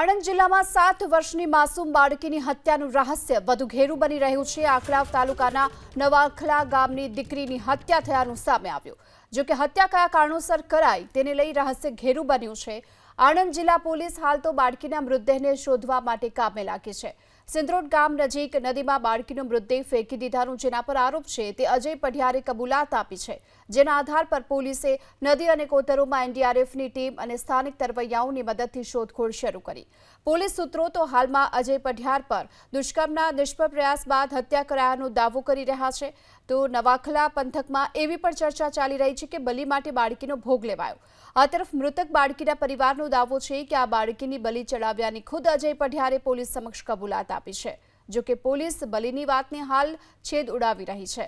આણંદ જિલ્લામાં સાત વર્ષની માસૂમ બાળકીની હત્યાનું રહસ્ય વધુ ઘેરું બની રહ્યું છે. આકલાવ તાલુકાના નવાખલા ગામની દીકરીની હત્યા થયાનું સામે આવ્યું. જોકે હત્યા કયા કારણોસર કરાઈ તેને લઈ રહસ્ય ઘેરું બન્યું છે. આણંદ જિલ્લા પોલીસ હાલ તો બાળકીના મૃતદેહને શોધવા માટે કામે લાગી છે. સિંદ્રોડ ગામ નજીક નદીમાં બાળકીનો મૃતદેહ ફેંકી દીધાનું જેના પર આરોપ છે તે અજય પઢિયારે કબૂલાત આપી છે. જેના આધાર પર પોલીસે નદી અને કોતરોમાં એનડીઆરએફની ટીમ અને સ્થાનિક તરવૈયાઓની મદદથી શોધખોળ શરૂ કરી. પોલીસ સૂત્રો તો હાલમાં અજય પઢિયાર પર દુષ્કર્મના નિષ્ફળ પ્રયાસ બાદ હત્યા કરાયાનો દાવો કરી રહ્યા છે. તો નવાખલા પંથકમાં એવી પણ ચર્ચા ચાલી રહી છે કે બલી માટે બાળકીનો ભોગ લેવાયો. આ તરફ મૃતક બાળકીના પરિવારનો દાવો છે કે આ બાળકીની બલી ચડાવ્યાની ખુદ અજય પઢિયારે પોલીસ સમક્ષ કબૂલાત આપી છે, જો કે પોલીસ બલીની વાતને હાલ છેદ ઉડાવી રહી છે.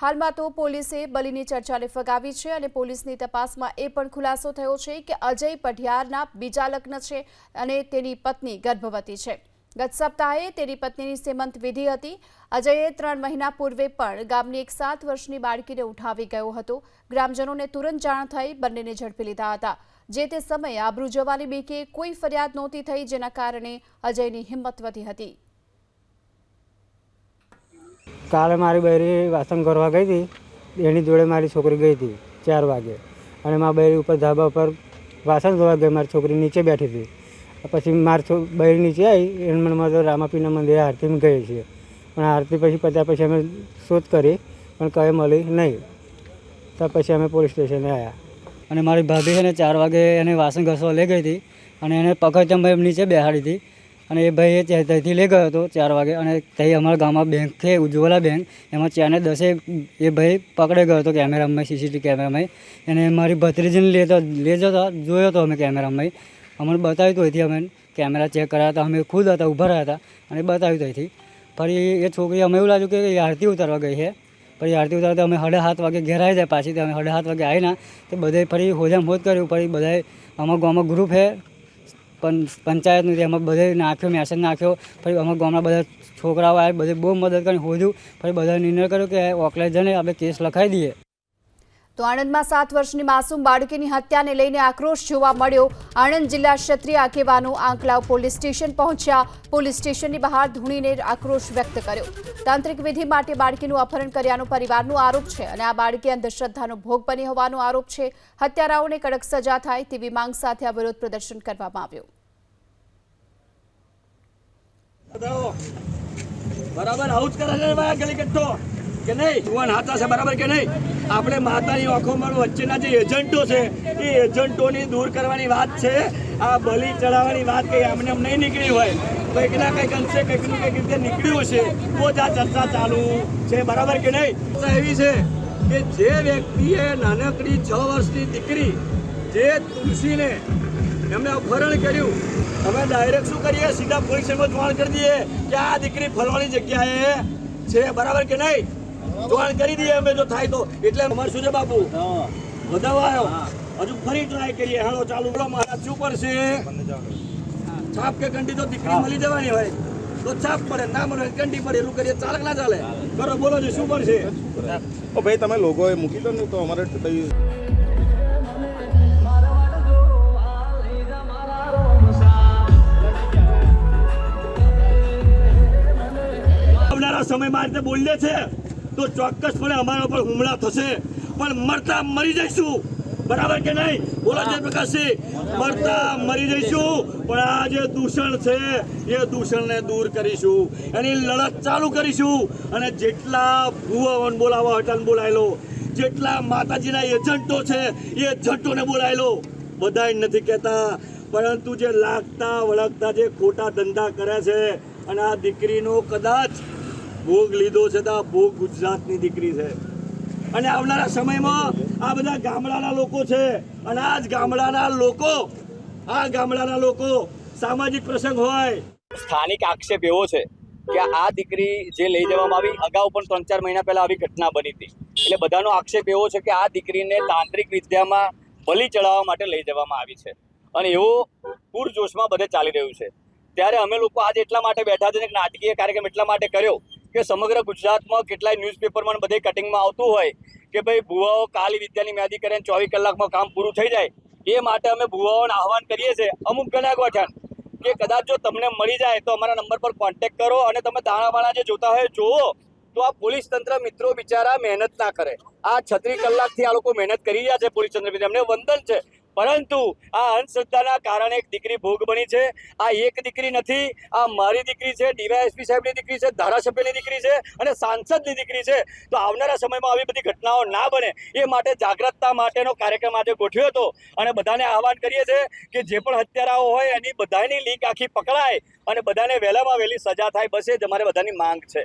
હાલમાં તો પોલીસે બલીની ચર્ચાને ફગાવી છે અને પોલીસની તપાસમાં એ પણ ખુલાસો થયો છે કે અજય પઢિયારના બીજા લગ્ન છે અને તેની પત્ની ગર્ભવતી છે. ગત સપ્તાહે તેની પત્નીની સેમંત વિધિ હતી. અજયે ત્રણ મહિના પૂર્વે પણ ગામની એક સાત વર્ષની બાળકીને ઉઠાવી ગયો હતો. ગ્રામજનોને તુરંત જાણ થઈ બંનેને ઝડપી લીધા હતા. જે તે સમયે આબરૂ જવાની બીકે કોઈ ફરિયાદ નહોતી થઈ જેના કારણે અજયની હિંમત વધી હતી. કાલે મારી બહેરી વાસણ કરવા ગઈ હતી. એની જોડે મારી છોકરી ગઈ હતી ચાર વાગે. અને મારી બહેરી ઉપર ધાબા ઉપર વાસણ ધોવા ગઈ. મારી છોકરી નીચે બેઠી હતી. પછી મારથો નીચે આવી એને મને રામાપીના મંદિરે આરતીમાં ગઈ છીએ. પણ આરતી પછી પત્યા પછી અમે શોધ કરી, પણ કંઈ મળી નહીં. તો પછી અમે પોલીસ સ્ટેશને આવ્યા અને મારી ભાભી છે ને ચાર વાગે એને વાસણ ઘસવા લઈ ગઈ હતી અને એને પકડચંભાઈ નીચે બેહાડી હતી. અને એ ભાઈ એ ત્યાંથી લઈ ગયો હતો ચાર વાગે અને ત્યાં અમારા ગામમાં બેંક છે, ઉજ્જવલા બેંક. એમાં ચારને દસે એ ભાઈ પકડી ગયો હતો કેમેરામાં, સીસીટીવી કેમેરામાં. એને મારી ભત્રીજીને લેતો, લેજો હતો જોયો હતો અમે કેમેરામાં. અમને બતાવ્યું હતું અહીંથી અમે કેમેરા ચેક કર્યા હતા. અમે ખુદ હતા, ઊભા રહ્યા હતા અને બતાવ્યું હતું અહીંથી. ફરી એ છોકરી, અમે એવું લાગ્યું કે આરતી ઉતારવા ગઈ છે. પછી આરતી ઉતારતા અમે સાડા સાત વાગે ઘેર આવી જાય પાછી. અમે સાડા સાત વાગે આવીના તો બધાએ ફરી હોજામ હોજ કર્યું. ફરી બધાએ અમારા ગામમાં ગ્રુપ છે પણ પંચાયતનું એમાં બધે નાખ્યો મેસેજ નાખ્યો. ફરી અમારા ગામના બધા છોકરાઓ આવ્યા બધે બહુ મદદ કરી. હોજ્યું ફરી બધા નિર્ણય કર્યો કે ઓકલાઈ જઈને આપણે કેસ લખાવી દઈએ. તો આણંદમાં સાત વર્ષની માસૂમ બાળકીની હત્યાને લઈને આક્રોશ જોવા મળ્યો. આણંદ જિલ્લા ક્ષત્રિય આગેવાનો આંકલાવ પોલીસ સ્ટેશન પહોંચ્યા. પોલીસ સ્ટેશનની બહાર ધૂણીને આક્રોશ વ્યક્ત કર્યો. તાંત્રિક વિધિ માટે બાળકીનું અપહરણ કર્યાનો પરિવારનો આરોપ છે અને આ બાળકી અંધશ્રદ્ધાનો ભોગ બની હોવાનો આરોપ છે. હત્યારાઓને કડક સજા થાય તેવી માંગ સાથે આ વિરોધ પ્રદર્શન કરવામાં આવ્યું. બરાબર, આવું જ કરે છે ને ગલી કટ્ટો કે નહીં? જુવાન હાથા છે, બરાબર કે નહીં? આપણે માતાની આંખોમાં વચ્ચેના જે એજન્ટો છે, એ એજન્ટોની દૂર કરવાની વાત છે. આ બલી ચડાવવાની વાત કઈ આમને એમ નહીં નીકળી હોય. કંઈક ના કંઈક અંશે કંઈક કંઈક રીતે નીકળ્યું છે તો જ આ ચર્ચા ચાલુ છે, બરાબર કે નહીં? એવી છે કે જે વ્યક્તિએ નાનકડી છ વર્ષની દીકરી, જે તુલસીને એમને અપહરણ કર્યું અમે ડાયરેક્ટ શું કરીએ? સીધા પોલીસ સ્ટેશનમાં જાણ કરી દઈએ કે આ દીકરી ફરવાની જગ્યાએ છે, બરાબર કે નહીં? જાણ કરી દઈએ અમે જો થાય તો. એટલે અમારે શું છે બાપુ? વધાવો આવ્યો હજુ ફરી ટ્રાય કરીએ. હાલો ચાલુ બોલો મહારાજ શું પડશે છાપ કે કંડી તો દીકરી મળી જવાની હોય. તો છાપ પડે ના મળે કંડી પડે. એટલું કરીએ ચાલે ના ચાલે. કરો બોલો છો શું પડશે ઓ ભાઈ તમે લોકો એ મૂકી દો ને તો અમારે કયું આવનારા સમયમાં આ રીતે બોલીએ છે. તો ચોક્કસપણે અમારા ઉપર હુમલા થશે. પણ મરતા મરી જઈશું. બરાબર કે નહીં? બોલો જયપ્રકાશસિંહ મરતા મરી જઈશું. પણ આ જે દૂષણ છે એ દૂષણને દૂર કરીશું. એની લડત ચાલુ કરીશું. અને જેટલા ભુવન બોલાવા હટન બોલાયેલો જેટલા માતાજીના એજન્ટો છે એ એજન્ટોને બોલાયેલો બધા નથી કહેતા. પરંતુ જે લાગતા વળગતા જે ખોટા ધંધા કરે છે અને આ દીકરીનો કદાચ ભોગ લીધો છે તો ભોગ ગુજરાતની દીકરી છે. અને આવનારા સમયમાં આ બધા ગામડાના લોકો છે. અને આ જ ગામડાના લોકો, આ ગામડાના લોકો સામાજિક પ્રસંગ હોય. સ્થાનિક આક્ષેપ એવો છે કે આ દીકરી જે લઈ જવામાં આવી, અગાઉ પણ ત્રણ ચાર મહિના પહેલા આવી ઘટના બની હતી. એટલે બધાનો આક્ષેપ એવો છે કે આ દીકરીને તાંત્રિક વિદ્યામાં બલી ચડાવવા માટે લઈ જવામાં આવી છે. અને એવો પૂરજોશમાં બધે ચાલી રહ્યું છે. ત્યારે અમે લોકો આજે એટલા માટે બેઠા છે નાટકીય કાર્યક્રમ એટલા માટે કર્યો કે સમગ્ર ગુજરાતમાં કેટલાય ન્યૂઝપેપરમાં બધે કટિંગમાં આવતું હોય કે ભાઈ ભુવાઓ કાલી વિદ્યાની યાદી કરે ચોવીસ કલાકમાં કામ પૂરું થઈ જાય, એ માટે અમે ભુવાઓને આહવાન કરીએ છીએ. અમુક ગણા ગોઠણ કે કદાચ જો તમને મળી જાય તો અમારા નંબર પર કોન્ટેક્ટ કરો અને તમે દાણાવાળા જે જોતા હોય જુઓ તો આ પોલીસ તંત્ર મિત્રો બિચારા મહેનત ના કરે. આ છત્રીસ કલાકથી આ લોકો મહેનત કરી રહ્યા છે પોલીસ તંત્ર એમને વંદન છે. પરંતુ આ અંધશ્રદ્ધાના કારણે એક દીકરી ભોગ બની છે. આ એક દીકરી નથી, આ મારી દીકરી છે, ડીવાયએસપી સાહેબની દીકરી છે, ધારાસભ્યની દીકરી છે અને સાંસદની દીકરી છે. તો આવનારા સમયમાં આવી બધી ઘટનાઓ ના બને, એ માટે જાગૃતતા માટેનો કાર્યક્રમ આજે ગોઠવ્યો હતો. અને બધાને આહવાન કરીએ છીએ કે જે પણ હત્યારાઓ હોય એની બધાની લીક આખી પકડાય અને બધાને વહેલામાં વહેલી સજા થાય, બસ એ જ અમારે બધાની માંગ છે.